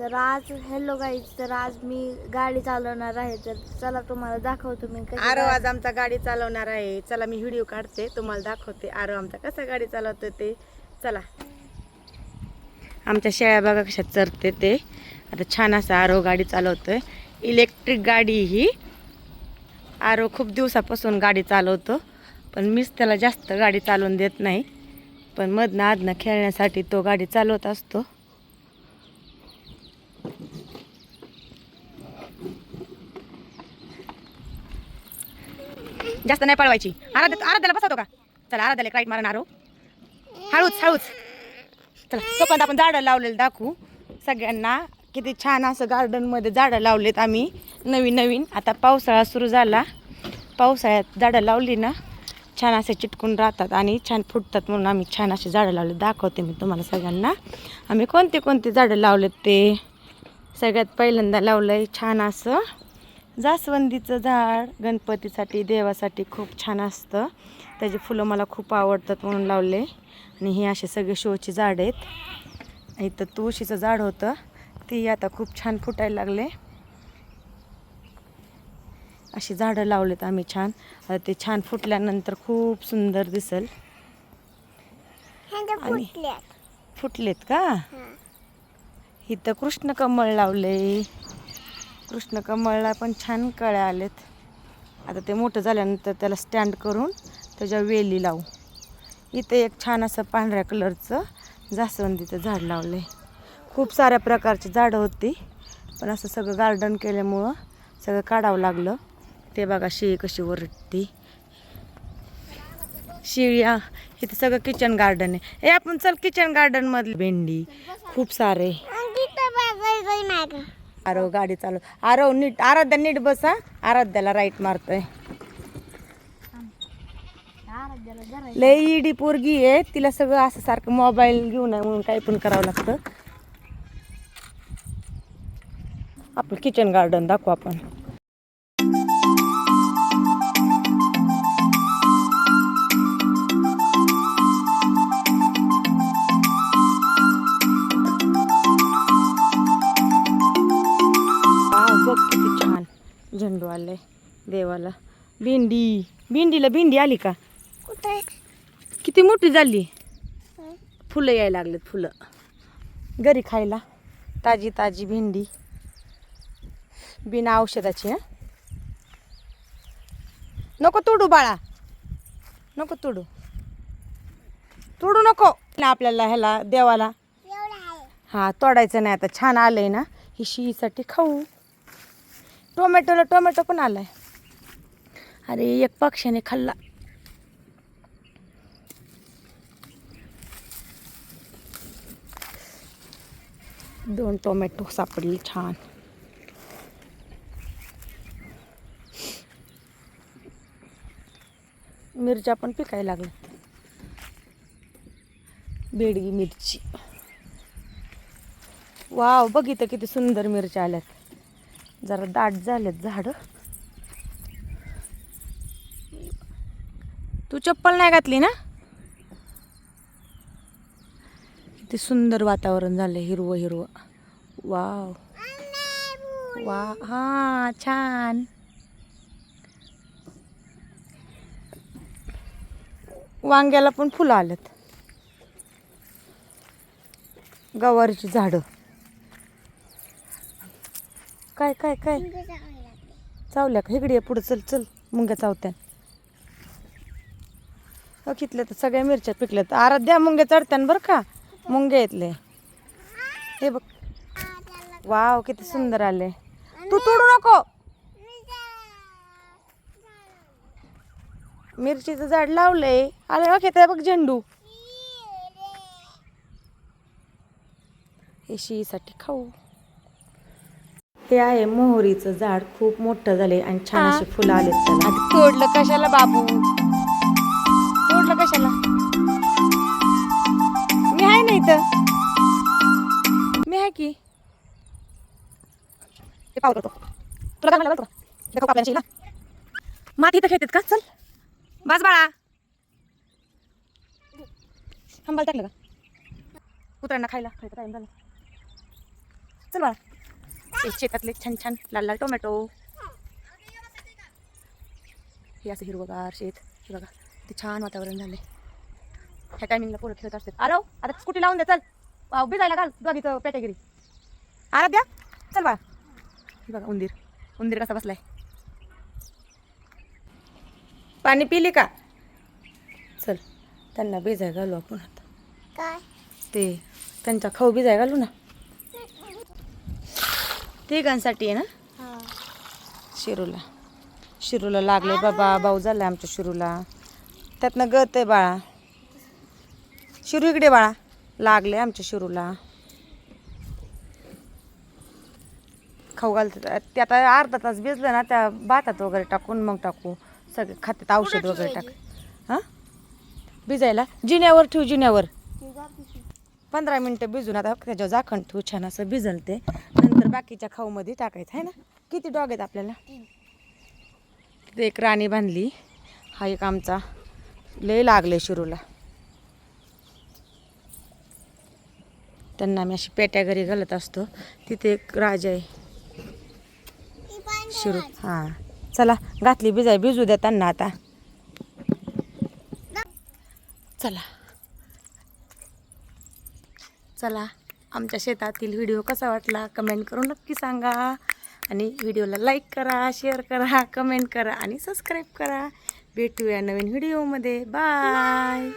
तर आज hello guys तर आज मी गाडी चालवणार आहे. तर चला तुम्हाला दाखवतो मी कशी आरव गा- आज आमचा गाडी चालवणार आहे. चला मी व्हिडिओ काढते तुम्हाला दाखवते. आरव आमचा कसा गाडी चालवतो ते. चला. आमच्या शेळ्या बघा कशा चरते ते. आता छान असं आरव गाडी चालवतोय. इलेक्ट्रिक गाडी ही. आरव खूप दिवसापासून गाडी चालवतो पण मीच त्याला जास्त गाडी चालवून देत नाही. पण मधनं आधनं खेळण्यासाठी तो गाडी चालवत असतो. जास्त नाही पळवायची. आराध्या आराध्याला बसवतो का? चला आराध्याला एक राईट मारा हो. हळूच हळूच. चला तोपर्यंत आपण झाडं लावलेलं दाखवू. सगळ्यांना किती छान असं गार्डनमध्ये झाडं लावलेत आम्ही. नवीन नवीन. आता पावसाळा सुरू झाला. पावसाळ्यात झाडं लावली ना छान असे चिटकून राहतात आणि छान फुटतात म्हणून आम्ही छान असे झाडं लावले दाखवते मी तुम्हाला सगळ्यांना. आम्ही कोणते कोणते झाडं लावलेत ते? सगळ्यात पहिल्यांदा लावलं आहे छान असं जास्वंदीचं झाड गणपतीसाठी देवासाठी खूप छान असतं. त्याची फुलं मला खूप आवडतात म्हणून लावले. आणि हे असे सगळे शोची झाड आहेत. इथं तुळशीचं झाड होतं. ती आता खूप छान फुटायला लागले. अशी झाडं लावलेत आम्ही छान. ते छान फुटल्यानंतर खूप सुंदर दिसल. आणि-. फुटलेत का? हा. इथं कृष्ण कमळ लावले. कृष्ण कमळला पण छान कळ्या आलेत. आता ते मोठं झाल्यानंतर त्याला स्टँड करून त्याच्या वेली लावू. इथं एक छान असं पांढऱ्या कलरचं जास्वंदीचं झाड लावलं खूप साऱ्या प्रकारची झाडं होती पण असं सगळं गार्डन केल्यामुळं सगळं काढावं लागलं. ते बघा शेळी कशी वरटती शिळ्या इथे सगळं किचन गार्डन आहे. हे आपण चल किचन गार्डन मधली भेंडी. खूप सारे. आणि आरव गाडी चालू आरव नीट आराध्या नीट बसा. आराध्याला राईट मारतोय. आराध्याला लय इडी पोरगी आहे. तिला सगळं असं सारखं मोबाईल घेऊन आहे म्हणून काही पण करावं लागतं. आपण किचन गार्डन दाखवू आपण. झेंडू आले देवाला. भेंडी. भेंडीला भेंडी आली का? कुठे? किती मोठी झाली? फुलं यायला लागलेत फुलं. घरी खायला. ताजी ताजी भेंडी. बिना औषधाची हं? नको तोडू बाळा. नको तोडू. तोडू नको. ना आपल्याला ह्याला देवाला. हा तोडायचं नाही आता. छान आलंय ना. ही शिईसाठी खाऊ. टोमॅटोला टोमॅटो पण आलाय. अरे एक पक्ष्याने खाल्ला. दोन टोमॅटो सापडले छान. मिरच्या पण पिकायला लागल्या. बेडगी मिरची. वाव बघितलं किती सुंदर मिरच्या आल्यात. जरा दाट झालेत झाड. तू चप्पल नाही घातली ना? किती सुंदर वातावरण झालं हिरवं हिरवं. वाव. वा हा छान. वांग्याला पण फुलं आलेत. गवारीची झाडं. काय काय काय? चावल्या का? इकडे पुढं चल चल. मुंग्या चावत्या बघितलं तर सगळ्या मिरच्या पिकल्यात. आराध्या मुंग्या चढत्यान बरं का? मुंग्या येतले हे बघ. वाव किती सुंदर आले. तू तोडू नको. मिरचीचं झाड लावलंय. आले ओके ते बघ झेंडू. हे शिईसाठी खाऊ. हे आहे मोहरीचं झाड. खूप मोठं झाले आणि छान अशी फुलं आता तोडलं कशाला बाबू? तोडलं कशाला? मी आहे ना इथं. मी आहे की? ते तुला काय म्हणलं ते ना. माती इथं खेळतात का? चल. बस बाळा. थांबायला टाकलं का? कुत्र्यांना खायला. खायचं टाइम झाला. चल बाळा. शेतातले छान छान लाल लाल टोमॅटो। हे असं हिरवगार शेत हे बघा ते छान वातावरण झाले। ह्या टायमिंगला पोरं खेळत असतात। आलो आता स्कूटी लावून दे चल. वाव, भिजायला घाल. दोघीचं पेटेगिरी आरात द्या चल बाळा. हे बघा उंदीर. उंदीर कसा बसलाय. पाणी पिली का? चल. त्यांना भिजाय घालू आपण आता. काय? ते त्यांचा खाऊ भिजाय घालू ना. तिघांसाठी आहे ना? हा. शिरूला. शिरूला लागले बाबा. भाऊ झालाय आमच्या शिरूला. त्यातनं गत आहे बाळा. शिरू इकडे बाळा. लागले आमच्या शिरूला. खाऊ घालतात ते आता अर्धा तास भिजलं ना त्या भातात वगैरे टाकून मग टाकू. सगळे खात्यात औषध वगैरे टाक हां? भिजायला? जिन्यावर ठेवू जिन्यावर. पंधरा मिनटं भिजून आता त्याच्यावर झाकण ठेवू छान असं भिजल ते नंतर बाकीच्या खाऊमध्ये टाकायचं आहे ना? किती डॉग आहेत आपल्याला? तिथे एक राणी बांधली. हा एक आमचा लय लागले शिरूला. त्यांना आम्ही अशी पेट्या घरी घालत असतो. तिथे एक राजा आहे. शिरू. हां. चला घातली भिजाय भिजू द्या त्यांना आता. चला. चला आमच्या शेतातील व्हिडिओ कसा वाटला कमेंट करून नक्की सांगा. आणि व्हिडिओला लाईक करा शेअर करा कमेंट करा आणि सबस्क्राईब करा. भेटूया नवीन व्हिडिओमध्ये. बाय